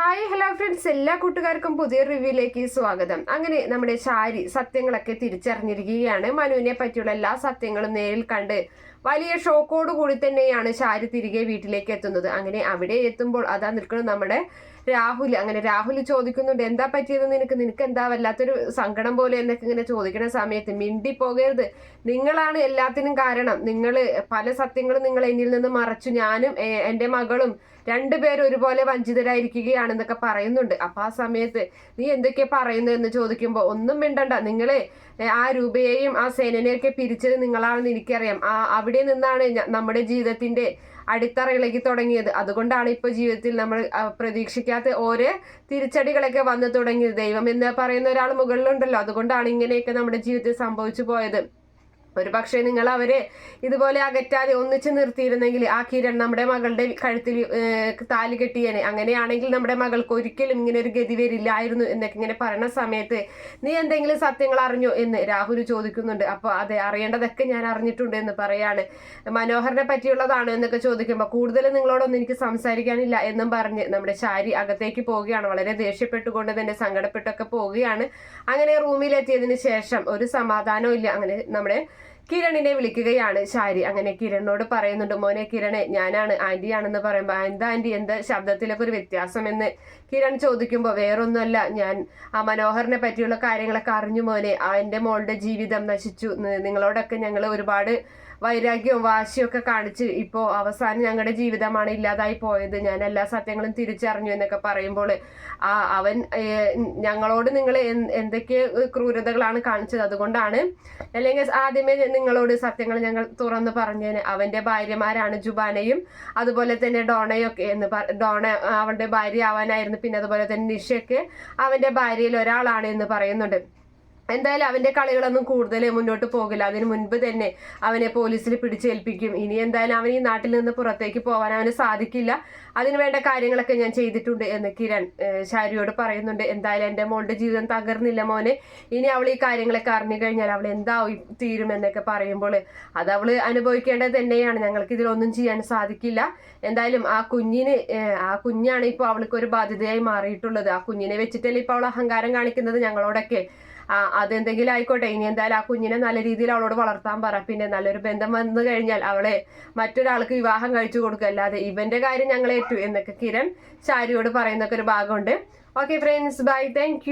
Hi hello friends എല്ലാ കൂട്ടുകാർക്കും പുതിയ റിവ്യൂയിലേക്ക് സ്വാഗതം. അങ്ങനെ നമ്മുടെ ശാരി സത്യങ്ങളൊക്കെ തിരിച്ചറിഞ്ഞിരിക്കുകയാണ്. മനുവിനെ പറ്റിയുള്ള എല്ലാ സത്യങ്ങളും നേരിൽ കണ്ട് വലിയ ഷോക്കോട് കൂടി തന്നെയാണ് ശാരി തിരികെ വീട്ടിലേക്ക് എത്തുന്നത്. അങ്ങനെ അവിടെ എത്തുമ്പോൾ അതാ നിൽക്കുന്നത് നമ്മുടെ രാഹുൽ. അങ്ങനെ രാഹുൽ ചോദിക്കുന്നുണ്ട് എന്താ പറ്റിയത് നിനക്ക്? നിനക്ക് എന്താ വല്ലാത്തൊരു സങ്കടം പോലെ എന്നൊക്കെ ഇങ്ങനെ ചോദിക്കുന്ന സമയത്ത് മിണ്ടി പോകരുത് നിങ്ങളാണ് എല്ലാത്തിനും കാരണം. നിങ്ങൾ പല സത്യങ്ങളും നിങ്ങൾ എന്നിൽ നിന്ന് മറച്ചു. ഞാനും എന്റെ മകളും രണ്ടുപേരും ഒരുപോലെ വഞ്ചിതരായിരിക്കുകയാണെന്നൊക്കെ പറയുന്നുണ്ട്. അപ്പൊ ആ സമയത്ത് നീ എന്തൊക്കെ പറയുന്നു എന്ന് ചോദിക്കുമ്പോൾ ഒന്നും മിണ്ടണ്ട. നിങ്ങളെ ആ രൂപയെയും ആ സേനനെയൊക്കെ പിരിച്ചത് നിങ്ങളാണെന്ന് എനിക്കറിയാം. ആ നിന്നാണ് നമ്മുടെ ജീവിതത്തിന്റെ അടിത്തറ ഇളകി തുടങ്ങിയത്. അതുകൊണ്ടാണ് ഇപ്പൊ ജീവിതത്തിൽ നമ്മൾ പ്രതീക്ഷിക്കാത്ത ഓരോ തിരിച്ചടികളൊക്കെ വന്നു തുടങ്ങിയത്. ദൈവം എന്ന് പറയുന്ന ഒരാൾ മുകളിലുണ്ടല്ലോ. അതുകൊണ്ടാണ് ഇങ്ങനെയൊക്കെ നമ്മുടെ ജീവിതത്തിൽ സംഭവിച്ചു പോയത്. ഒരു പക്ഷേ നിങ്ങൾ അവരെ ഇതുപോലെ അകറ്റാതെ ഒന്നിച്ച് നിർത്തിയിരുന്നെങ്കിൽ ആ കിരൺ നമ്മുടെ മകളുടെ കഴുത്തിൽ താലി കെട്ടിയേനെ. അങ്ങനെയാണെങ്കിൽ നമ്മുടെ മകൾക്ക് ഒരിക്കലും ഇങ്ങനെ ഒരു ഗതി വരില്ലായിരുന്നു എന്നൊക്കെ ഇങ്ങനെ പറയുന്ന സമയത്ത് നീ എന്തെങ്കിലും സത്യങ്ങൾ അറിഞ്ഞോ എന്ന് രാഹുൽ ചോദിക്കുന്നുണ്ട്. അപ്പോൾ അതെ അറിയേണ്ടതൊക്കെ ഞാൻ അറിഞ്ഞിട്ടുണ്ട് എന്ന് പറയാണ്. മനോഹരനെ പറ്റിയുള്ളതാണോ എന്നൊക്കെ ചോദിക്കുമ്പോൾ കൂടുതൽ നിങ്ങളോടൊന്നും എനിക്ക് സംസാരിക്കാനില്ല എന്നും പറഞ്ഞ് നമ്മുടെ ശാരി അകത്തേക്ക് പോവുകയാണ്. വളരെ ദേഷ്യപ്പെട്ടുകൊണ്ട് തന്നെ സങ്കടപ്പെട്ടൊക്കെ പോവുകയാണ്. അങ്ങനെ റൂമിലെത്തിയതിന് ശേഷം ഒരു സമാധാനവും ഇല്ല. അങ്ങനെ നമ്മുടെ കിരണിനെ വിളിക്കുകയാണ് ശാരി. അങ്ങനെ കിരണിനോട് പറയുന്നുണ്ട് മോനെ കിരണെ ഞാനാണ് ആന്റിയാണെന്ന് പറയുമ്പോൾ എന്താ ആന്റി എന്താ ശബ്ദത്തിലൊക്കെ ഒരു വ്യത്യാസം എന്ന് കിരൺ ചോദിക്കുമ്പോൾ വേറൊന്നുമല്ല ഞാൻ ആ മനോഹറിനെ പറ്റിയുള്ള കാര്യങ്ങളൊക്കെ അറിഞ്ഞു മോനെ. ആ എന്റെ മോളുടെ ജീവിതം നശിച്ചു. നിങ്ങളോടൊക്കെ ഞങ്ങൾ ഒരുപാട് വൈരാഗ്യവും വാശിയൊക്കെ കാണിച്ച് ഇപ്പോൾ അവസാനം ഞങ്ങളുടെ ജീവിതമാണ് ഇല്ലാതായി പോയത്. ഞാൻ എല്ലാ സത്യങ്ങളും തിരിച്ചറിഞ്ഞു എന്നൊക്കെ പറയുമ്പോൾ ആ അവൻ ഞങ്ങളോട് നിങ്ങൾ എന്തൊക്കെ ക്രൂരതകളാണ് കാണിച്ചത്? അതുകൊണ്ടാണ് അല്ലെങ്കിൽ ആദ്യമേ നിങ്ങളോട് സത്യങ്ങൾ ഞങ്ങൾ തുറന്നു പറഞ്ഞേന്. അവന്റെ ഭാര്യമാരാണ് ജുബാനയും അതുപോലെ തന്നെ ഡോണയൊക്കെ എന്ന് ഡോണ അവളുടെ ഭാര്യ ആവാനായിരുന്നു. പിന്നെ അതുപോലെ തന്നെ നിഷയൊക്കെ അവന്റെ ഭാര്യയിൽ ഒരാളാണ് എന്ന് പറയുന്നുണ്ട്. എന്തായാലും അവന്റെ കളികളൊന്നും കൂടുതൽ മുന്നോട്ട് പോകില്ല. അതിന് മുൻപ് തന്നെ അവനെ പോലീസിൽ പിടിച്ചേൽപ്പിക്കും ഇനി എന്തായാലും അവൻ ഈ നാട്ടിൽ നിന്ന് പുറത്തേക്ക് പോകാൻ അവന് സാധിക്കില്ല. അതിന് വേണ്ട കാര്യങ്ങളൊക്കെ ഞാൻ ചെയ്തിട്ടുണ്ട് എന്ന് കിരൺ ശാരിയോട് പറയുന്നുണ്ട്. എന്തായാലും എന്റെ മോളുടെ ജീവിതം തകർന്നില്ല മോനെ. ഇനി അവൾ ഈ കാര്യങ്ങളൊക്കെ അറിഞ്ഞു കഴിഞ്ഞാൽ അവൾ എന്താവും തീരുമെന്നൊക്കെ പറയുമ്പോൾ അത് അവൾ അനുഭവിക്കേണ്ടത് തന്നെയാണ്. ഞങ്ങൾക്ക് ഇതിലൊന്നും ചെയ്യാൻ സാധിക്കില്ല. എന്തായാലും ആ കുഞ്ഞിന് ആ കുഞ്ഞാണ് ഇപ്പോൾ അവൾക്ക് ഒരു ബാധ്യതയായി മാറിയിട്ടുള്ളത്. ആ കുഞ്ഞിനെ വെച്ചിട്ടല്ലേ ഇപ്പോൾ അവൾ അഹങ്കാരം കാണിക്കുന്നത് ഞങ്ങളോടൊക്കെ. ആ അതെന്തെങ്കിലും ആയിക്കോട്ടെ. ഇനി എന്തായാലും ആ കുഞ്ഞിനെ നല്ല രീതിയിൽ അവളോട് വളർത്താൻ പറ. പിന്നെ നല്ലൊരു ബന്ധം വന്നു കഴിഞ്ഞാൽ അവളെ മറ്റൊരാൾക്ക് വിവാഹം കഴിച്ചു കൊടുക്കുക. അല്ലാതെ ഇവന്റെ കാര്യം ഞങ്ങൾ ഏറ്റു എന്നൊക്കെ കിരൺ ചാരിയോട് പറയുന്നൊക്കെ ഒരു ഭാഗമുണ്ട്. Okay friends bye thank